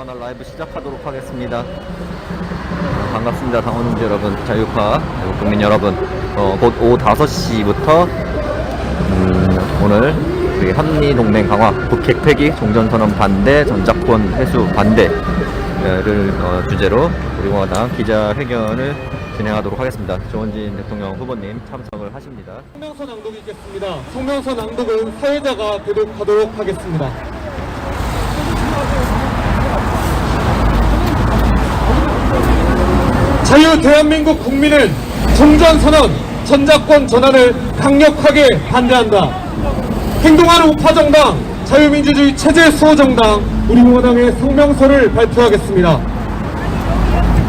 하나 라이브 시작하도록 하겠습니다. 반갑습니다. 당원인지 여러분, 자유파 국민 여러분. 어, 곧 오후 5시부터 음, 오늘 우리 한미동맹 강화, 북핵 폐기, 종전선언 반대, 전작권 회수 반대를 어, 주제로 우리 공화당 기자회견을 진행하도록 하겠습니다. 조원진 대통령 후보님 참석을 하십니다. 성명서 낭독이 있겠습니다. 성명서 낭독은 사회자가 대독하도록 하겠습니다. 자유 대한민국 국민은 종전선언, 전자권 전환을 강력하게 반대한다. 행동하는 우파정당, 자유민주주의 체제 수호정당, 우리 공화당의 성명서를 발표하겠습니다.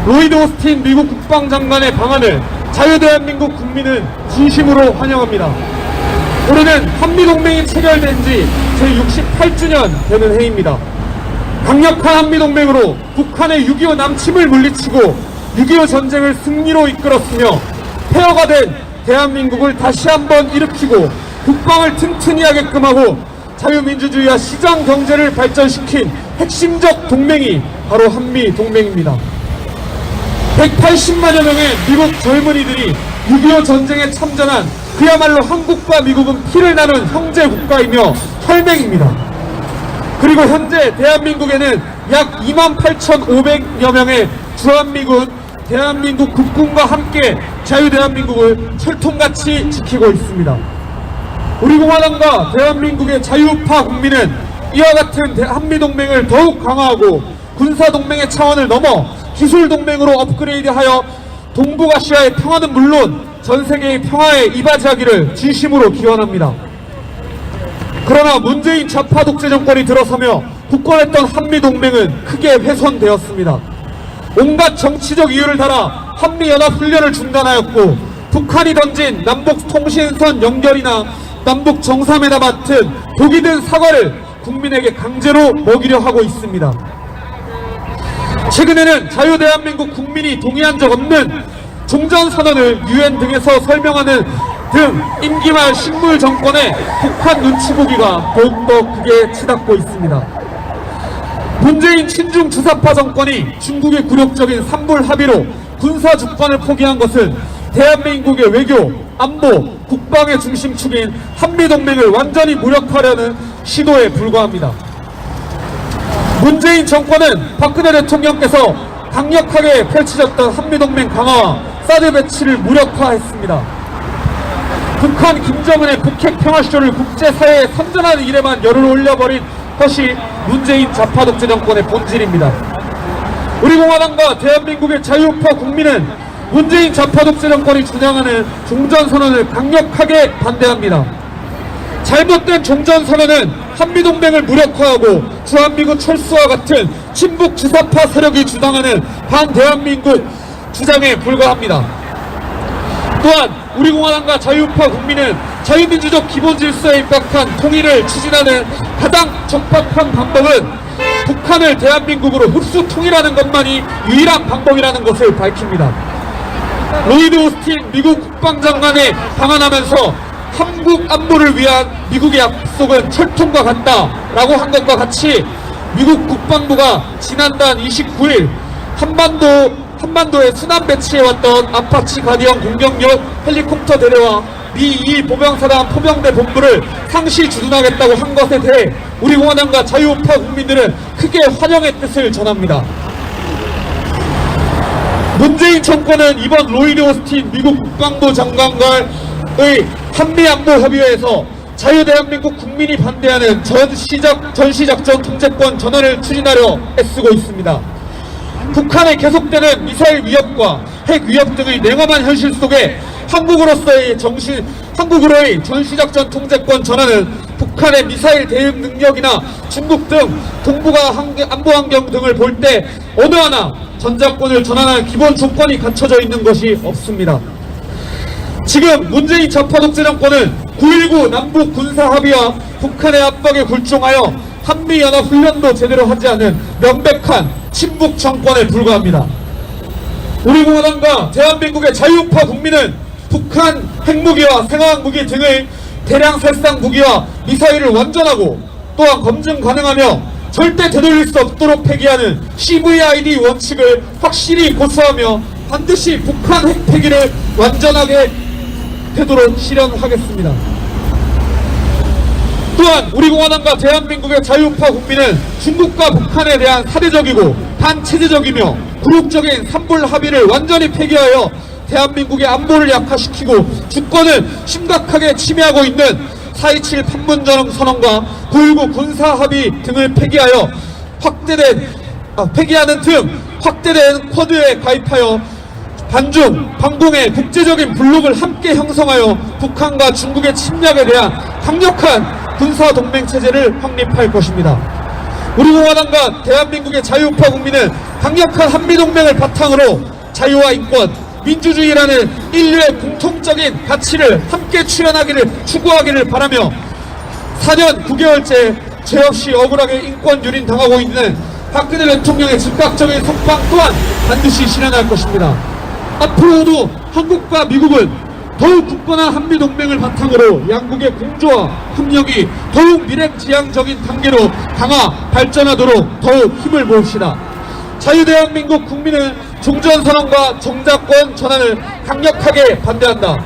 로이드 오스틴 미국 국방장관의 방안을 자유 대한민국 국민은 진심으로 환영합니다. 올해는 한미동맹이 체결된 지 제68주년 되는 해입니다. 강력한 한미동맹으로 북한의 6.25 남침을 물리치고 6.25 전쟁을 승리로 이끌었으며 폐허가 된 대한민국을 다시 한번 일으키고 국방을 튼튼히 하게끔 하고 자유민주주의와 시장 경제를 발전시킨 핵심적 동맹이 바로 한미 동맹입니다. 180만여 명의 미국 젊은이들이 6.25 전쟁에 참전한 그야말로 한국과 미국은 피를 나눈 형제 국가이며 혈맹입니다. 그리고 현재 대한민국에는 약 28,500여 명의 주한미군 대한민국 국군과 함께 자유대한민국을 철통같이 지키고 있습니다. 우리 공화당과 대한민국의 자유파 국민은 이와 같은 대- 한미동맹을 더욱 강화하고 군사동맹의 차원을 넘어 기술동맹으로 업그레이드하여 동북아시아의 평화는 물론 전 세계의 평화에 이바지하기를 진심으로 기원합니다. 그러나 문재인 좌파 독재 정권이 들어서며 굳건했던 한미동맹은 크게 훼손되었습니다. 온갖 정치적 이유를 달아 한미연합훈련을 중단하였고 북한이 던진 남북통신선 연결이나 남북 정상회담 같은 독이 든 사과를 국민에게 강제로 먹이려 하고 있습니다. 최근에는 자유대한민국 국민이 동의한 적 없는 종전선언을 유엔 등에서 설명하는 등 임기 말 식물 정권의 북한 눈치 보기가 더욱더 크게 치닫고 있습니다. 문재인 친중 주사파 정권이 중국의 굴욕적인 삼불 합의로 군사 주권을 포기한 것은 대한민국의 외교, 안보, 국방의 중심축인 한미동맹을 완전히 무력화하려는 시도에 불과합니다. 문재인 정권은 박근혜 대통령께서 강력하게 펼쳐졌던 한미동맹 강화와 사드 배치를 무력화했습니다. 북한 김정은의 북핵 평화쇼를 국제사회에 선전하는 일에만 열을 올려버린 것이 문재인 좌파 독재 정권의 본질입니다. 우리 공화당과 대한민국의 자유파 국민은 문재인 좌파 독재 정권이 주장하는 종전선언을 강력하게 반대합니다. 잘못된 종전선언은 한미동맹을 무력화하고 주한미군 철수와 같은 친북 주사파 세력이 주장하는 반대한민국 주장에 불과합니다. 또한 우리 공화당과 자유파 국민은 자유민주적 기본 질서에 입각한 통일을 추진하는 가장 적합한 방법은 북한을 대한민국으로 흡수 통일하는 것만이 유일한 방법이라는 것을 밝힙니다. 로이드 오스틴 미국 국방장관이 방한하면서 한국 안보를 위한 미국의 약속은 철통과 같다 라고 한 것과 같이 미국 국방부가 지난달 29일 한반도 한반도에 순환 배치해왔던 아파치 가디언 공격용 헬리콥터 대대와 미2 보병사단 포병대 본부를 상시 주둔하겠다고 한 것에 대해 우리 공화당과 자유우파 국민들은 크게 환영의 뜻을 전합니다. 문재인 정권은 이번 로이드 오스틴 미국 국방부 장관과의 한미 안보 협의회에서 자유대한민국 국민이 반대하는 전시작, 전시작전 통제권 전환을 추진하려 애쓰고 있습니다. 북한의 계속되는 미사일 위협과 핵 위협 등의 냉엄한 현실 속에 한국으로서의 정신, 한국으로의 전시작전 통제권 전환은 북한의 미사일 대응 능력이나 중국 등 동북아 안보 환경 등을 볼 때 어느 하나 전자권을 전환할 기본 조건이 갖춰져 있는 것이 없습니다. 지금 문재인 좌파 독재 정권은 9.19 남북 군사 합의와 북한의 압박에 굴종하여 한미연합 훈련도 제대로 하지 않은 명백한 친북 정권에 불과합니다. 우리 공화당과 대한민국의 자유파 국민은 북한 핵무기와 생화학 무기 등의 대량 살상 무기와 미사일을 완전하고 또한 검증 가능하며 절대 되돌릴 수 없도록 폐기하는 CVID 원칙을 확실히 고수하며 반드시 북한 핵 폐기를 완전하게 되도록 실현하겠습니다. 또한 우리 공화당과 대한민국의 자유파 국민은 중국과 북한에 대한 사대적이고 반체제적이며 굴욕적인 삼불 합의를 완전히 폐기하여 대한민국의 안보를 약화시키고 주권을 심각하게 침해하고 있는 4.27 판문점 선언과 9.19 군사 합의 등을 폐기하여 확대된 아, 폐기하는 등 확대된 쿼드에 가입하여 반중, 반공의 국제적인 블록을 함께 형성하여 북한과 중국의 침략에 대한 강력한 군사 동맹 체제를 확립할 것입니다. 우리 공화당과 대한민국의 자유파 국민은 강력한 한미 동맹을 바탕으로 자유와 인권, 민주주의라는 인류의 공통적인 가치를 함께 추연하기를 추구하기를 바라며 4년 9개월째 죄 없이 억울하게 인권 유린 당하고 있는 박근혜 대통령의 즉각적인 석방 또한 반드시 실현할 것입니다. 앞으로도 한국과 미국은 더욱 굳건한 한미 동맹을 바탕으로 양국의 공조와 협력이 더욱 미래지향적인 단계로 강화 발전하도록 더욱 힘을 모읍시다. 자유대한민국 국민은 종전선언과 정자권 전환을 강력하게 반대한다.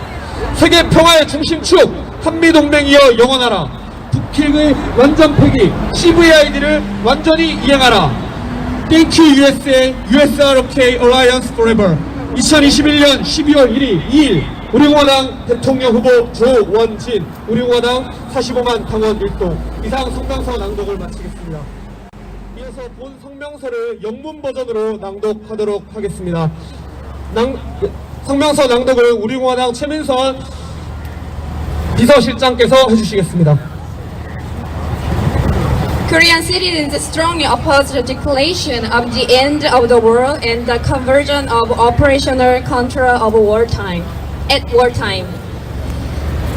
세계 평화의 중심축 한미동맹이여 영원하라. 북핵의 완전 폐기 CVID를 완전히 이행하라. Thank you USA, USRK Alliance Forever. 2021년 12월 1일 2일 우리공화당 대통령 후보 조원진 우리공화당 45만 당원 일동 이상 성명서 낭독을 마치겠습니다. 이어서 본 성명서를 영문 버전으로 낭독하도록 하겠습니다. 낭, 성명서 낭독을 우리공화당 최민선 비서실장께서 해주시겠습니다. Korean citizens strongly oppose the declaration of the end of the world and the conversion of operational control of wartime at wartime.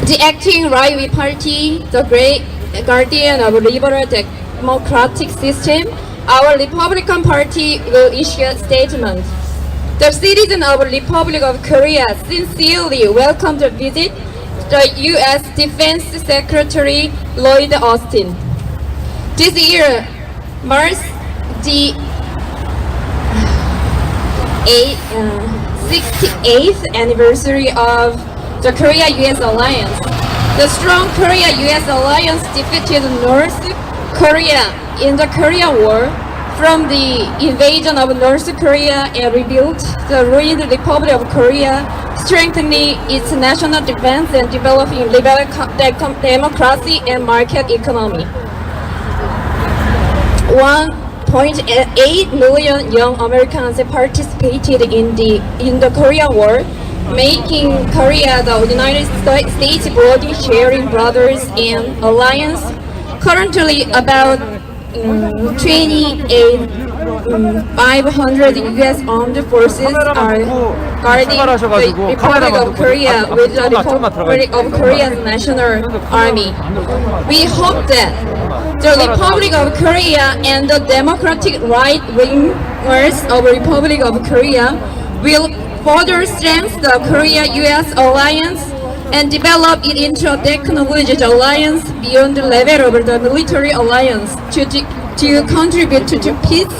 The acting right-wing party, the great guardian of liberal democratic system, our Republican Party will issue a statement. The citizens of the Republic of Korea sincerely welcome the visit the U.S. Defense Secretary Lloyd Austin. This year marks the uh, 68th anniversary of the Korea-US alliance. The strong Korea-US alliance defeated North Korea in the Korea War from the invasion of North Korea and rebuilt the ruined Republic of Korea, strengthening its national defense and developing liberal de- democracy and market economy. 1.8 million young Americans participated in the in the Korea War, making Korea the United States body sharing brothers in alliance. Currently, about um, 28 um, 500 U.S. armed forces are guarding the Republic of Korea with the Republic of Korea's national army. We hope that the Republic of Korea and the democratic right wingers of Republic of Korea will further strengthen the Korea-US alliance and develop it into a technological alliance beyond the level of the military alliance to, to contribute to, to peace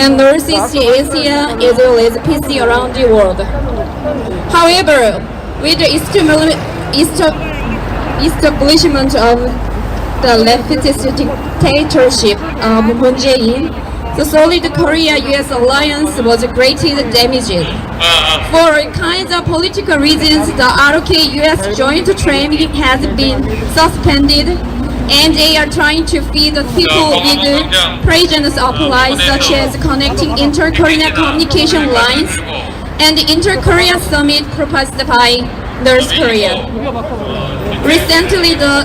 and Northeast Asia as well as peace around the world. However, with the establishment of the leftist dictatorship of Moon Jae-in, the solid Korea-US alliance was greatly damaged. For kinds of political reasons, the ROK-US joint training has been suspended, and they are trying to feed the people with presence supplies such as connecting inter-Korean communication lines and the inter-Korea summit proposed by North Korea. Recently, the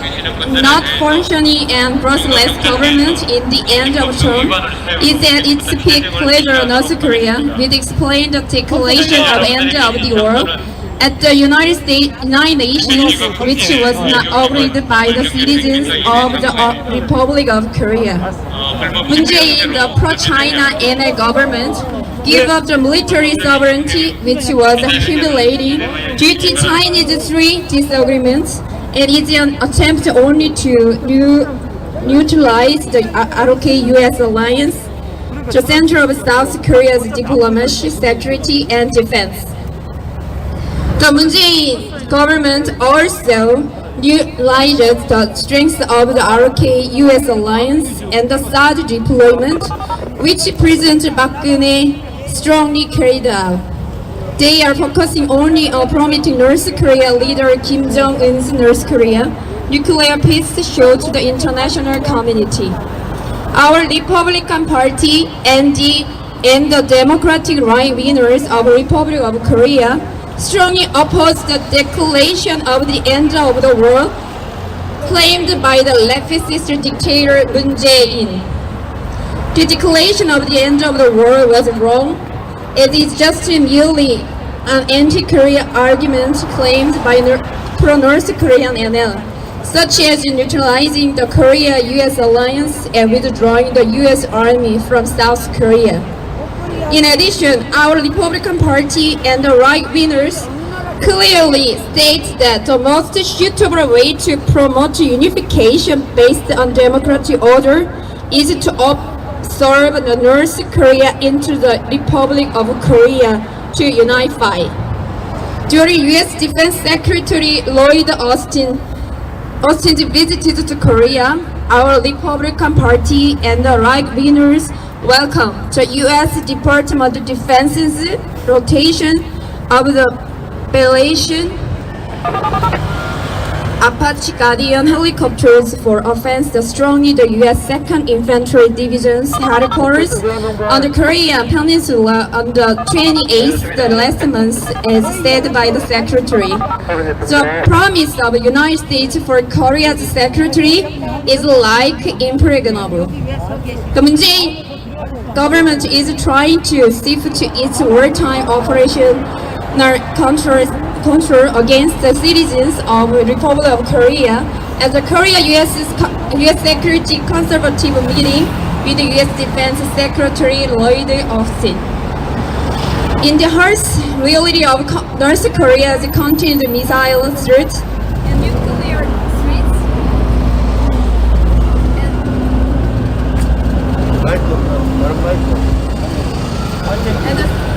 not functioning and ruthless government in the end of term is at its peak pleasure North Korea, with explained the declaration of end of the world at the United States United Nations, which was not agreed by the citizens of the uh, Republic of Korea. Moon Jae-in, the pro-China NL government, gave up the military sovereignty, which was humiliating due to Chinese three disagreements. It is an attempt only to neutralize the ROK-US alliance, the center of South Korea's diplomacy, security, and defense. The Moon Jae-in government also utilizes the strength of the ROK-US alliance and the THAAD deployment, which President Park Geun-hye strongly carried out. They are focusing only on promoting North Korea leader Kim Jong-un's North Korea nuclear peace show to the international community. Our Republican Party and the, and the Democratic right winners of the Republic of Korea strongly oppose the declaration of the end of the world claimed by the leftist dictator Moon Jae-in. The declaration of the end of the world was wrong. It is just merely an anti-Korea argument claimed by pro-North Korean NL, such as neutralizing the Korea-US alliance and withdrawing the US army from South Korea. In addition, our Republican Party and the right winners clearly state that the most suitable way to promote unification based on democratic order is to absorb the North Korea into the Republic of Korea to unify. During U.S. Defense Secretary Lloyd Austin Austin's visit to Korea, our Republican Party and the right winners welcome the U.S. Department of Defense's rotation of the Belation Apache Guardian helicopters for offense the strongly the U.S. 2nd Infantry Division's headquarters on the Korean Peninsula on the 28th the last month as said by the Secretary. The promise of the United States for Korea's secretary is like impregnable. The Moon government is trying to shift its wartime operation control, control against the citizens of the Republic of Korea at the Korea-US US Security Conservative meeting with the US Defense Secretary Lloyd Austin. In the harsh reality of North Korea's continued missile threats and nuclear threats, and uh, the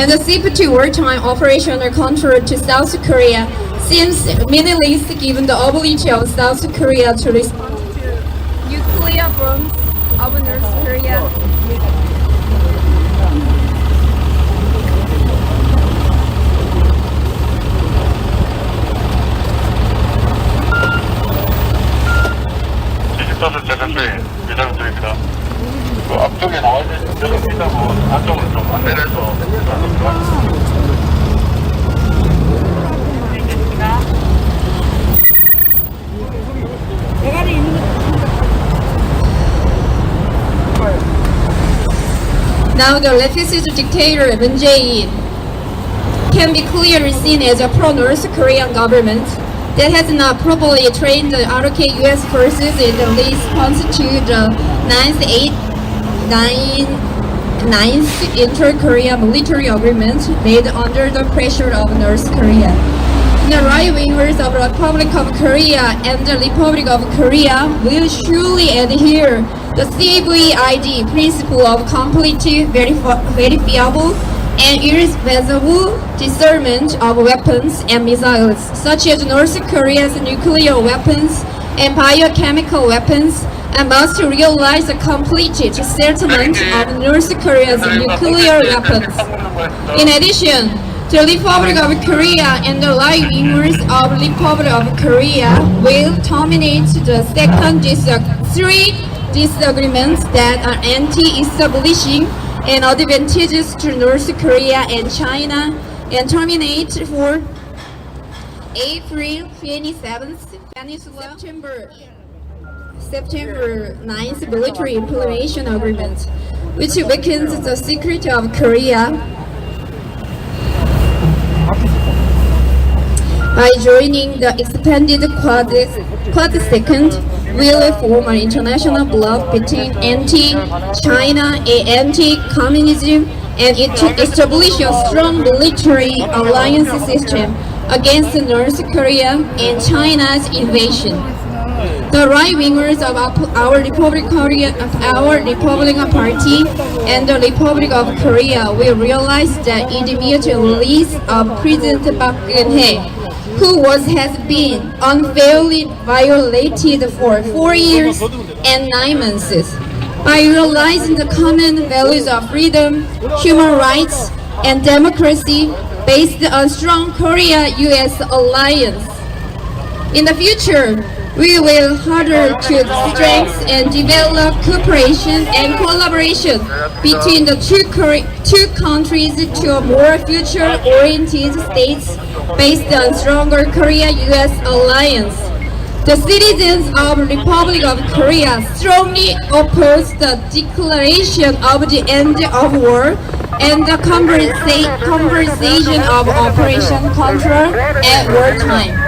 and the CP2 wartime operational control to South Korea seems meaningless given the ability of South Korea to respond to nuclear bombs of North Korea. 지식버스 재산소에 미장 중입니다. 그 앞쪽에 나와 있는 여러 피자고 안쪽으로 좀 안내를 해서 Now the leftist dictator Moon Jae-in can be clearly seen as a pro-North Korean government that has not properly trained the ROK US forces in the response to the 9th, 8th, 9th, 9th inter-Korea military agreement made under the pressure of North Korea. The right wingers of the Republic of Korea and the Republic of Korea will surely adhere the CVID principle of complete, verifiable, and irreversible disarmament of weapons and missiles, such as North Korea's nuclear weapons and biochemical weapons, and must realize the completed settlement of North Korea's nuclear weapons. In addition, the Republic of Korea and the wingers of the Republic of Korea will terminate the second disag- three disagreements that are anti-establishing and advantageous to North Korea and China and terminate for April 27th, Peninsula, September, September 9th military implementation agreement, which weakens the security of Korea by joining the expanded Quad, Quad Second, will form an international bloc between anti-China and anti-communism and it establish a strong military alliance system against North Korea and China's invasion. The right wingers of our- Republic Korea, our Republican Party and the Republic of Korea will realize that immediate release of President Park Geun-hye, who was has been unfairly violated for four years and nine months, by realizing the common values of freedom, human rights, and democracy based on strong Korea-U.S. alliance. In the future, we will harder to strengthen and develop cooperation and collaboration between the two, two countries to a more future-oriented states based on stronger Korea-U.S. alliance. The citizens of Republic of Korea strongly oppose the declaration of the end of war and the conversa- conversation of Operation Control at wartime.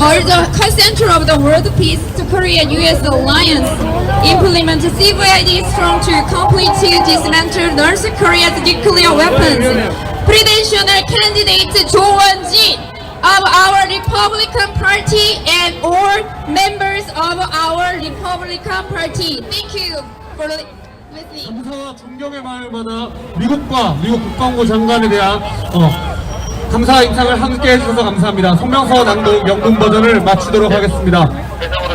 Although center of the world peace to Korea-U.S. alliance implement CVID strong to completely dismantle North Korea's nuclear weapons. Presidential candidate Jo Won-jin of our Republican Party and all members of our Republican Party. Thank you for li- listening. 감사와 존경의 마음을 받아 미국과 미국 국방부 장관에 대한 어, 감사 인상을 함께 해주셔서 감사합니다. 성명서 낭독 영문 버전을 마치도록 하겠습니다.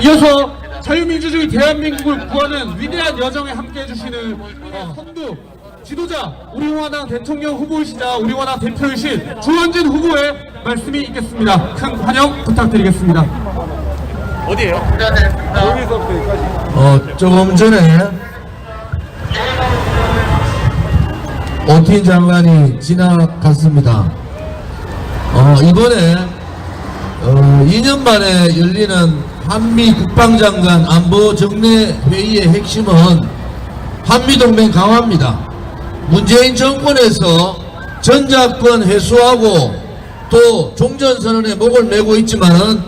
이어서 자유민주주의 대한민국을 구하는 위대한 여정에 함께 해주시는 어, 선두 지도자 우리공화당 대통령 후보이시자 우리공화당 대표이신 주원진 후보의 말씀이 있겠습니다. 큰 환영 부탁드리겠습니다. 어, 조금 전에 오틴 장관이 지나갔습니다. 어, 이번에 어, 2년 만에 열리는 한미 국방장관 안보 정례 회의의 핵심은 한미동맹 강화입니다. 문재인 정권에서 전작권 회수하고 또 종전선언에 목을 메고 있지만은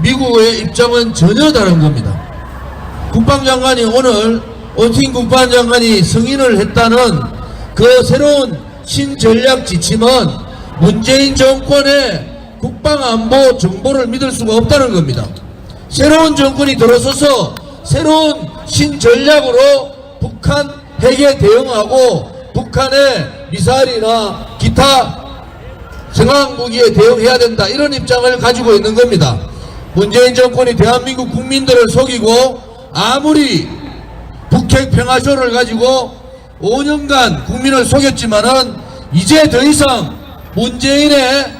미국의 입장은 전혀 다른 겁니다. 국방장관이 오늘 오틴 국방장관이 승인을 했다는 그 새로운 신전략 지침은 문재인 정권의 국방안보 정보를 믿을 수가 없다는 겁니다. 새로운 정권이 들어서서 새로운 신전략으로 북한 핵에 대응하고 북한의 미사일이나 기타 정황무기에 대응해야 된다 이런 입장을 가지고 있는 겁니다. 문재인 정권이 대한민국 국민들을 속이고 아무리 북핵 평화쇼를 가지고 5년간 국민을 속였지만은 이제 더 이상 문재인의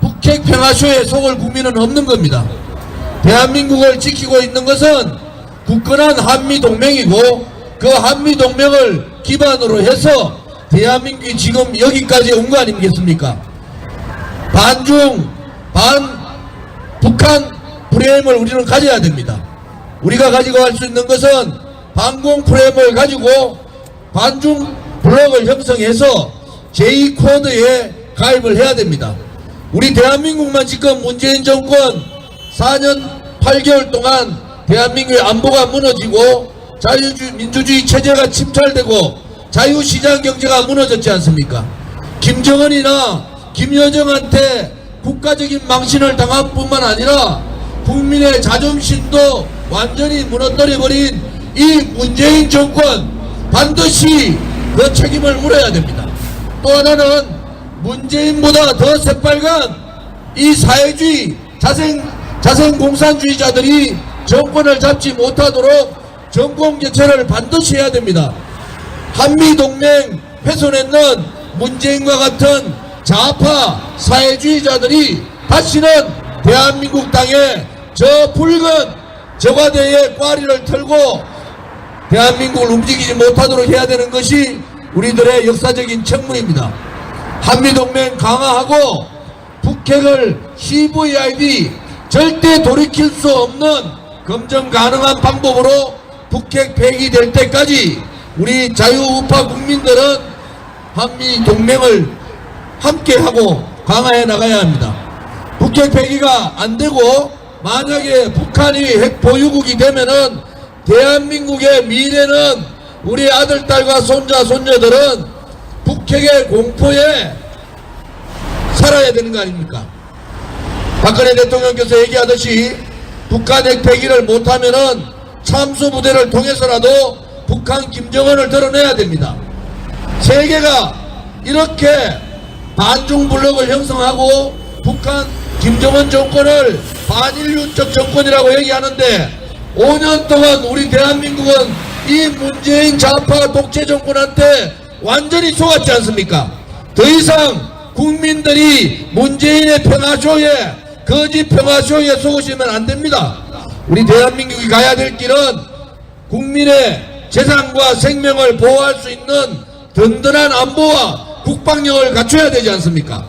북핵 평화쇼에 속을 국민은 없는 겁니다. 대한민국을 지키고 있는 것은 굳건한 한미동맹이고 그 한미동맹을 기반으로 해서 대한민국이 지금 여기까지 온 거 아니겠습니까? 반중, 반 북한 프레임을 우리는 가져야 됩니다. 우리가 가지고 갈 수 있는 것은 반공 프레임을 가지고 반중 블록을 형성해서 제2코드에 가입을 해야 됩니다. 우리 대한민국만 지금 문재인 정권 4년 8개월 동안 대한민국의 안보가 무너지고 자유민주주의 체제가 침탈되고 자유시장 경제가 무너졌지 않습니까? 김정은이나 김여정한테 국가적인 망신을 당한 뿐만 아니라 국민의 자존심도 완전히 무너뜨려버린 이 문재인 정권 반드시 그 책임을 물어야 됩니다. 또 하나는 문재인보다 더 새빨간 이 사회주의 자생 자생 공산주의자들이 정권을 잡지 못하도록 정권 교체를 반드시 해야 됩니다. 한미 동맹 훼손했는 문재인과 같은 좌파 사회주의자들이 다시는 대한민국 땅에 저 붉은 저과대의 꽈리를 털고 대한민국을 움직이지 못하도록 해야 되는 것이 우리들의 역사적인 책무입니다. 한미동맹 강화하고 북핵을 CVID 절대 돌이킬 수 없는 검증 가능한 방법으로 북핵 폐기될 때까지 우리 자유우파 국민들은 한미 동맹을 함께하고 강화해 나가야 합니다. 북핵 폐기가 안 되고 만약에 북한이 핵 보유국이 되면은 대한민국의 미래는 우리 아들, 딸과 손자, 손녀들은 북핵의 공포에 살아야 되는 거 아닙니까? 박근혜 대통령께서 얘기하듯이 북한 핵폐기를 못하면은 참수 부대를 통해서라도 북한 김정은을 드러내야 됩니다. 세계가 이렇게 반중 블록을 형성하고 북한 김정은 정권을 반인륜적 정권이라고 얘기하는데 5년 동안 우리 대한민국은 이 문재인 좌파 독재 정권한테 완전히 속았지 않습니까? 더 이상 국민들이 문재인의 평화쇼에 거짓 평화쇼에 속으시면 안 됩니다. 우리 대한민국이 가야 될 길은 국민의 재산과 생명을 보호할 수 있는 든든한 안보와 국방력을 갖춰야 되지 않습니까?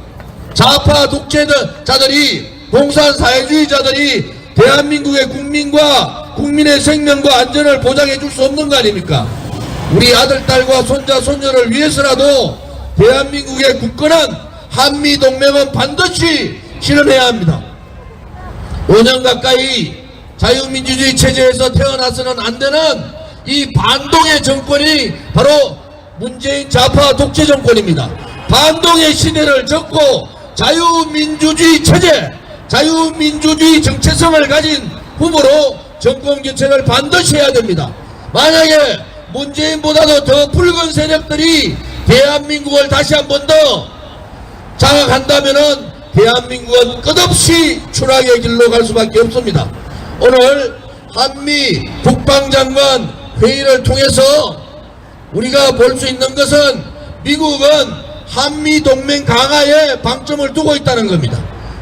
좌파 독재자들이 공산 사회주의자들이 대한민국의 국민과 국민의 생명과 안전을 보장해 줄 수 없는 거 아닙니까? 우리 아들, 딸과 손자, 손녀를 위해서라도 대한민국의 굳건한 한미 동맹은 반드시 실현해야 합니다. 5년 가까이 자유민주주의 체제에서 태어나서는 안 되는 이 반동의 정권이 바로 문재인 좌파 독재 정권입니다. 반동의 시대를 접고 자유민주주의 체제, 자유민주주의 정체성을 가진 후보로 정권 교체를 반드시 해야 됩니다. 만약에 문재인보다도 더 붉은 세력들이 대한민국을 다시 한 번 더 장악한다면은 대한민국은 끝없이 추락의 길로 갈 수밖에 없습니다. 오늘 한미 국방장관 회의를 통해서 우리가 볼 수 있는 것은 미국은 한미 동맹 강화에 방점을 두고 있다는 겁니다.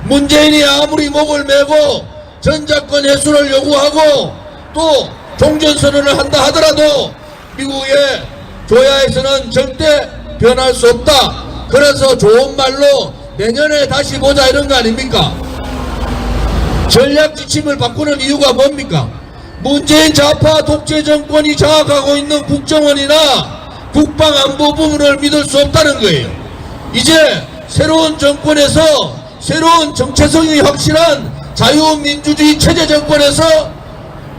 문재인이 아무리 목을 메고 전작권 해소를 요구하고 또 종전선언을 한다 하더라도 미국의 조야에서는 절대 변할 수 없다. 그래서 좋은 말로 내년에 다시 보자 이런 거 아닙니까? 전략 지침을 바꾸는 이유가 뭡니까? 문재인 좌파 독재 정권이 장악하고 있는 국정원이나 국방안보 부문을 믿을 수 없다는 거예요. 이제 새로운 정권에서 새로운 정체성이 확실한 자유민주주의 체제 정권에서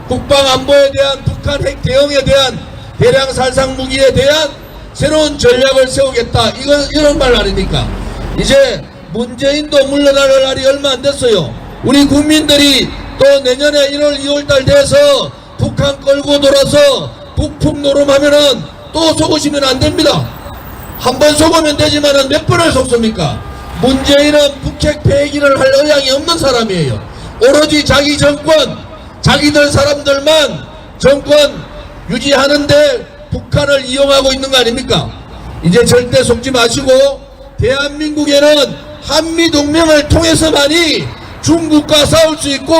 국방안보에 대한 북한 핵 대응에 대한 대량 살상 무기에 대한 새로운 전략을 세우겠다. 이건 이런 말 아닙니까? 이제 문재인도 물러날 날이 얼마 안 됐어요. 우리 국민들이 또 내년에 1월, 2월 달 돼서 북한 끌고 돌아서 북풍 노름하면은 또 속으시면 안 됩니다. 한 번 속으면 되지만은 몇 번을 속습니까? 문재인은 북핵 폐기를 할 의향이 없는 사람이에요. 오로지 자기 정권, 자기들 사람들만 정권 유지하는데 북한을 이용하고 있는 거 아닙니까? 이제 절대 속지 마시고 대한민국에는 한미 동맹을 통해서만이 중국과 싸울 수 있고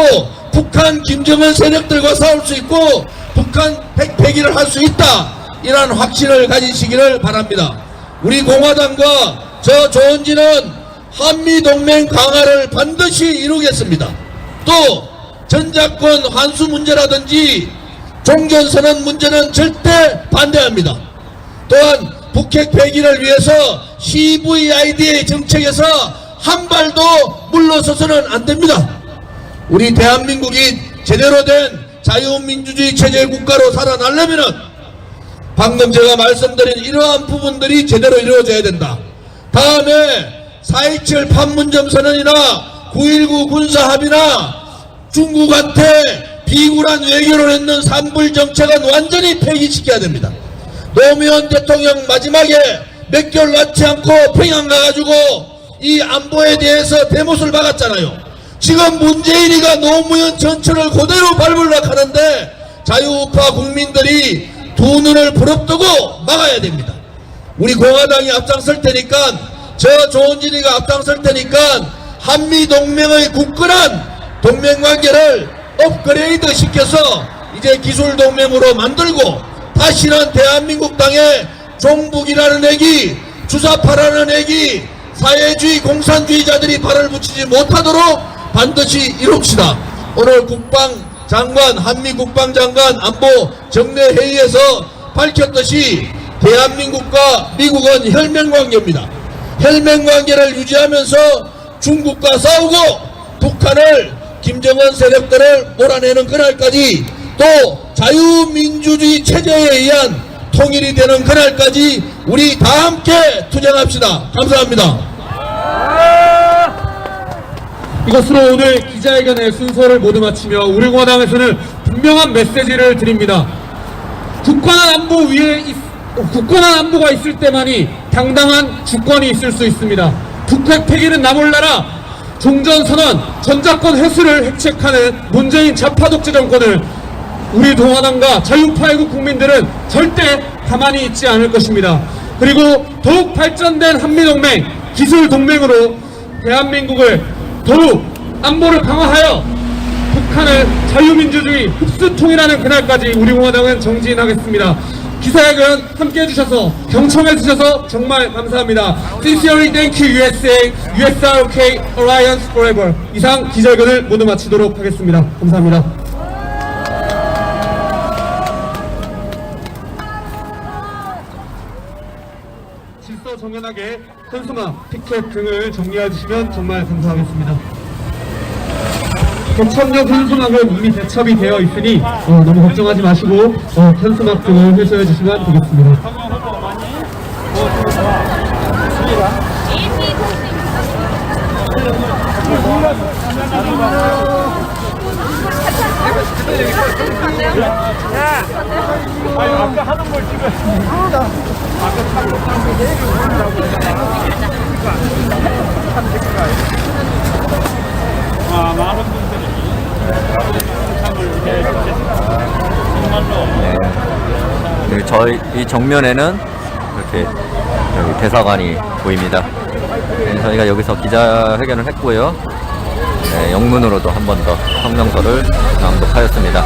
북한 김정은 세력들과 싸울 수 있고 북한 핵 폐기를 할 수 있다. 이러한 확신을 가지시기를 바랍니다. 우리 공화당과 저 조은지는 한미 동맹 강화를 반드시 이루겠습니다. 또 전작권 환수 문제라든지 종전선언 문제는 절대 반대합니다. 또한 북핵 폐기를 위해서 CVID의 정책에서 한 발도 물러서서는 안 됩니다. 우리 대한민국이 제대로 된 자유민주주의 체제 국가로 살아나려면은 방금 제가 말씀드린 이러한 부분들이 제대로 이루어져야 된다. 다음에 4.27 판문점 선언이나 9.19 군사합의나 중국한테 비굴한 외교를 했는 산불 정책은 완전히 폐기시켜야 됩니다. 노무현 대통령 마지막에 몇 개월 낳지 않고 평양 가가지고 이 안보에 대해서 대못을 박았잖아요. 지금 문재인이가 노무현 전철을 그대로 밟으려고 하는데 자유우파 국민들이 두 눈을 부릅뜨고 막아야 됩니다. 우리 공화당이 앞장설 테니까 저 조은진이가 앞장설 테니까 한미 동맹의 굳건한 동맹 관계를 업그레이드 시켜서 이제 기술 동맹으로 만들고 다시는 대한민국 땅에 종북이라는 애기 주사파라는 애기 사회주의 공산주의자들이 발을 붙이지 못하도록 반드시 이룹시다. 오늘 국방장관 한미 국방장관 안보 정례 회의에서 밝혔듯이 대한민국과 미국은 혈맹관계입니다. 혈맹관계를 유지하면서 중국과 싸우고 북한을 김정은 세력들을 몰아내는 그날까지 또 자유민주주의 체제에 의한 통일이 되는 그날까지 우리 다 함께 투쟁합시다. 감사합니다. 이것으로 오늘 기자회견의 순서를 모두 마치며 우리 공화당에서는 분명한 메시지를 드립니다. 국가나 안보 위에 있, 국가나 안보가 있을 때만이 당당한 주권이 있을 수 있습니다. 북핵 폐기는 나몰라라 종전선언 전자권 회수를 획책하는 문재인 좌파 독재 정권을 우리 동화당과 자유파 애국 국민들은 절대 가만히 있지 않을 것입니다. 그리고 더욱 발전된 한미동맹 기술 동맹으로 대한민국을 더욱 안보를 강화하여 북한을 자유민주주의 흡수통이라는 그날까지 우리 공화당은 정진하겠습니다. 기사회견 함께 해주셔서 경청해 주셔서 정말 감사합니다. Sincerely thank you USA, USRK Alliance Forever. 이상 기자회견을 모두 마치도록 하겠습니다. 감사합니다. 질서 정연하게 현수막, 피켓 등을 정리해 주시면 정말 감사하겠습니다. 개천역 현수막은 이미 대첩이 되어 있으니 어, 너무 걱정하지 마시고 어, 현수막 등을 회수해 주시면 되겠습니다. 네, 저희 이 정면에는 이렇게 여기 대사관이 보입니다. 네, 저희가 여기서 기자회견을 했고요. 네, 영문으로도 한 번 더 성명서를 낭독하였습니다.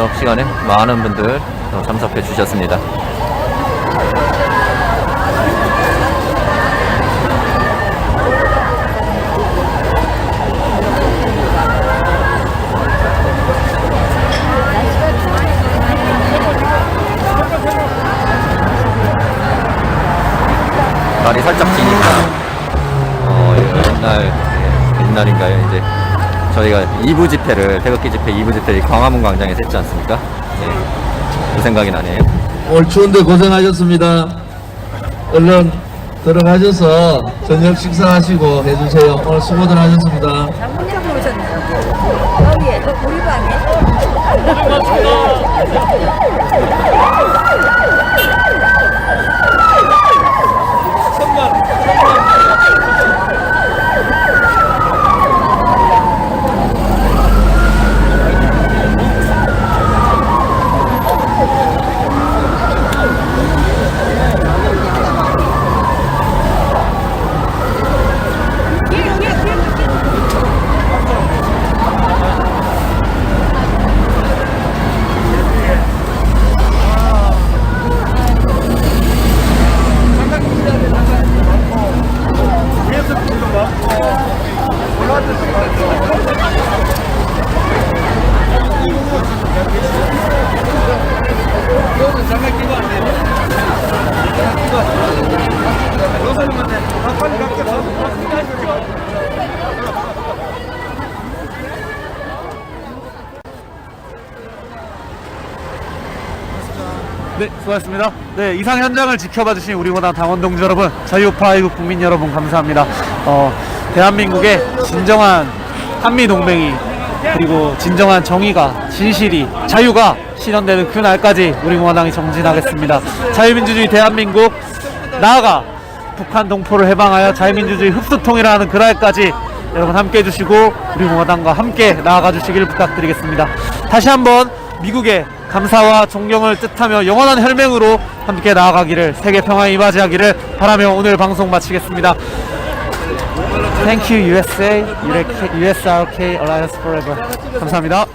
저녁 시간에 많은 분들 어, 참석해 주셨습니다. 날이 살짝 지니까 어 옛날 예, 옛날인가요 이제 저희가 2부 집회를 태극기 집회 2부 집회를 광화문 광장에서 했지 않습니까? 네, 그 생각이 나네요. 오늘 추운데 고생하셨습니다. 얼른 들어가셔서 저녁 식사하시고 해주세요. 오늘 수고들 하셨습니다. 장군님 오셨네요. 여기에 그 우리 방에. 네, 수고하셨습니다. 네, 이상 현장을 지켜봐 주신 우리 모당 당원 동지 여러분, 자유파 이국 국민 여러분 감사합니다. 어, 대한민국의 진정한 한미 동맹이 그리고 진정한 정의가 진실이 자유가 실현되는 그 날까지 우리 공화당이 정진하겠습니다. 자유민주주의 대한민국 나아가 북한 동포를 해방하여 자유민주주의 흡수통이라는 그 날까지 여러분 함께 해주시고 우리 공화당과 함께 나아가 주시길 부탁드리겠습니다. 다시 한번 미국의 감사와 존경을 뜻하며 영원한 혈맹으로 함께 나아가기를 세계 평화에 이바지하기를 바라며 오늘 방송 마치겠습니다. Thank you USA, USRK Alliance Forever. 감사합니다.